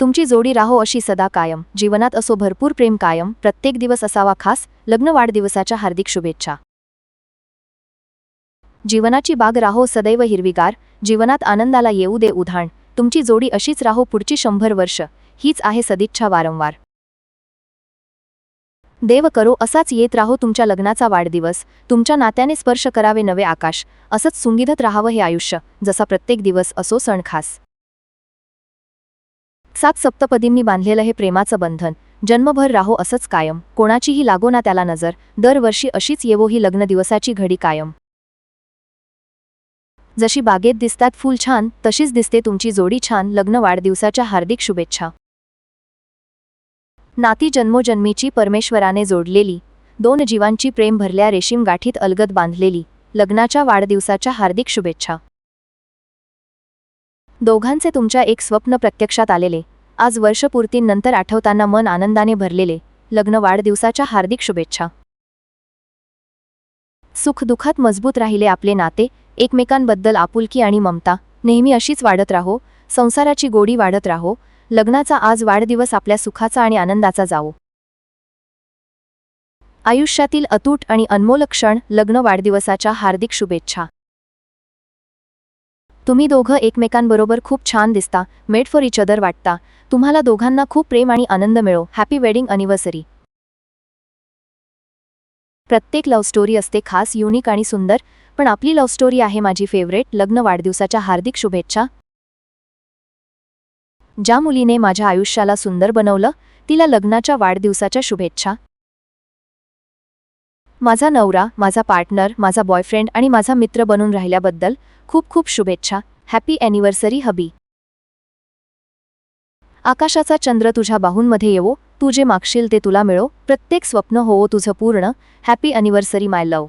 तुमची जोडी राहो अशी सदा कायम. जीवनात असो भरपूर प्रेम कायम. प्रत्येक दिवस असावा खास. लग्न वाढदिवसाच्या हार्दिक शुभेच्छा. जीवनाची बाग राहो सदैव हिरवीगार. जीवनात आनंदाला येऊ दे उधाण. तुमची जोडी अशीच राहो पुढची शंभर वर्ष. हीच आहे सदिच्छा वारंवार. देव करो असाच येत राहो तुमच्या लग्नाचा वाढदिवस. तुमच्या नात्याने स्पर्श करावे नवे आकाश. असंच सुंगीधत राहावं हे आयुष्य. जसा प्रत्येक दिवस असो सण खास. सात सप्तपदींनी बांधलेलं हे प्रेमाचं बंधन. जन्मभर राहो असंच कायम. कोणाचीही लागो ना त्याला नजर. दरवर्षी अशीच येवो ही लग्न दिवसाची घडी कायम. जशी बागेत दिसतात फूल छान तशीच दिसते तुमची जोडी छान लग्न वाढदिवसाच्या हार्दिक शुभेच्छा. नाती जन्मोजन्मीची परमेश्वराने जोडलेली. दोन जीवांची प्रेम भरल्या रेशीम गाठीत अलगद बांधलेली. लग्नाच्या वाढदिवसाच्या हार्दिक शुभेच्छा. दोघांचे तुमच्या एक स्वप्न प्रत्यक्षात आलेले. आज वर्षपूर्तींनंतर आठवताना मन आनंदाने भरलेले. लग्न वाढदिवसाच्या हार्दिक शुभेच्छा. सुखदुःखात मजबूत राहिले आपले नाते एकमेकांबद्दल आपुलकी आणि ममता. नेहमी अशीच वाढत राहो संसाराची गोडी वाढत राहो लग्नाचा आज वाढदिवस आपल्या सुखाचा आणि आनंदाचा जावो. आयुष्यातील अतूट आणि अनमोल क्षण लग्न वाढदिवसाच्या हार्दिक शुभेच्छा. तुम्ही दोघं एकमेकांबरोबर खूप छान दिसता मेड फॉर इच अदर वाटता. तुम्हाला दोघांना खूप प्रेम आणि आनंद मिळो. हॅपी वेडिंग अनिव्हर्सरी प्रत्येक लव्ह स्टोरी असते खास युनिक आणि सुंदर. पण आपली लव्ह स्टोरी आहे माझी फेवरेट लग्न वाढदिवसाच्या हार्दिक शुभेच्छा. ज्या मुलीने माझ्या आयुष्याला सुंदर बनवलं तिला लग्नाच्या वाढदिवसाच्या शुभेच्छा. माझा नवरा माझा पार्टनर माझा बॉयफ्रेंड आणि माझा मित्र बनून राहिल्याबद्दल खूप खूप शुभेच्छा. Happy anniversary hubby. आकाशाचा चंद्र तुझ्या बाहूंमध्ये येवो तू जे मागशील ते तुला मिळो प्रत्येक स्वप्न होवो तुझं पूर्ण. हॅपी ॲनिव्हर्सरी माय लव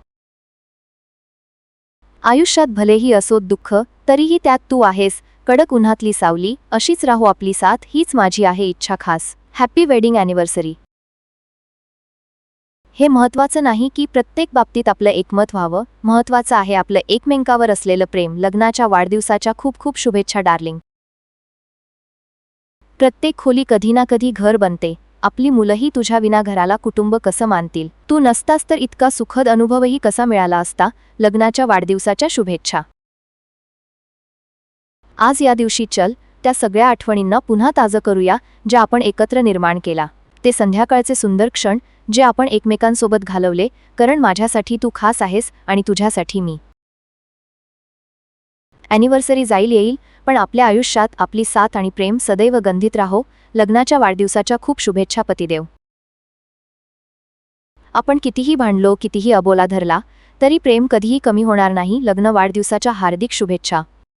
आयुष्यात भलेही असोत दुःख तरीही त्यात तू आहेस. कडक उन्हातली सावली अशीच राहो आपली साथ हीच माझी आहे इच्छा खास. हॅपी वेडिंग ॲनिव्हर्सरी हे महत्वाचं नाही की प्रत्येक बाबतीत आपलं एकमत व्हावं. महत्वाचं आहे आपलं एकमेकावर असलेलं प्रेम. लग्नाच्या वाढदिवसाच्या खूप खूप शुभेच्छा डार्लिंग. प्रत्येक खोली कधी ना कधी घर बनते. आपली मुलंही तुझ्या विना घराला कुटुंब कसं मानतील? तू नसतास तर इतका सुखद अनुभवही कसा मिळाला असता? लग्नाच्या वाढदिवसाच्या शुभेच्छा. आज या दिवशी चल. त्या सगळ्या आठवणींना पुन्हा ताजं करूया ज्या आपण एकत्र निर्माण केला. ते संध्याकाळचे सुंदर क्षण जे आपण एकमेकांसोबत घालवले कारण माझ्यासाठी तू खास आहेस आणि तुझ्यासाठी मी. ॲनिव्हर्सरी जाईल येईल पण आपल्या आयुष्यात आपली साथ आणि प्रेम सदैव गंधित राहो लग्नाच्या वाढदिवसाच्या खूप शुभेच्छा पतिदेव. आपण कितीही भांडलो कितीही अबोला धरला तरी प्रेम कधीही कमी होणार नाही लग्न वाढदिवसाच्या हार्दिक शुभेच्छा.